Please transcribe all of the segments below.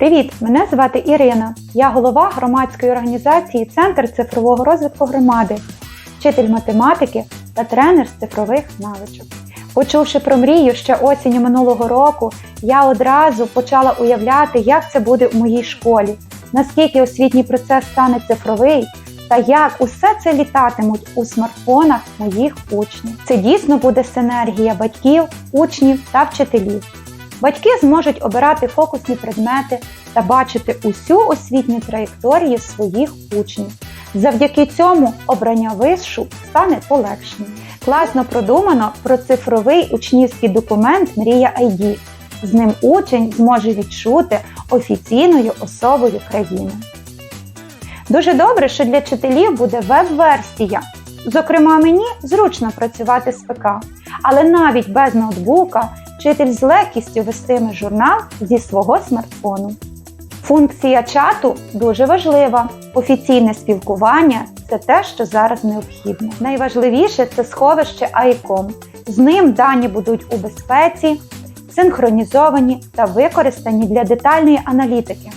Привіт! Мене звати Ірина. Я голова громадської організації Центр цифрового розвитку громади, вчитель математики та тренер з цифрових навичок. Почувши про мрію ще осінню минулого року, я одразу почала уявляти, як це буде у моїй школі, наскільки освітній процес стане цифровий та як усе це літатимуть у смартфонах моїх учнів. Це дійсно буде синергія батьків, учнів та вчителів. Батьки зможуть обирати фокусні предмети та бачити усю освітню траєкторію своїх учнів. Завдяки цьому обрання вишу стане полегшеним. Класно продумано про цифровий учнівський документ Мрія ID. З ним учень зможе відчути офіційною особою країни. Дуже добре, що для вчителів буде веб-версія. Зокрема, мені зручно працювати з ПК, але навіть без ноутбука вчитель з легкістю вестиме журнал зі свого смартфону. Функція чату дуже важлива. Офіційне спілкування це те, що зараз необхідно. Найважливіше це сховище ICOM. З ним дані будуть у безпеці, синхронізовані та використані для детальної аналітики.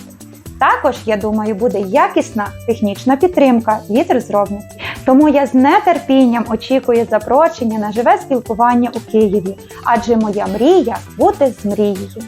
Також, я думаю, буде якісна технічна підтримка від розробників. Тому я з нетерпінням очікую запрошення на живе спілкування у Києві, адже моя мрія бути з мрією.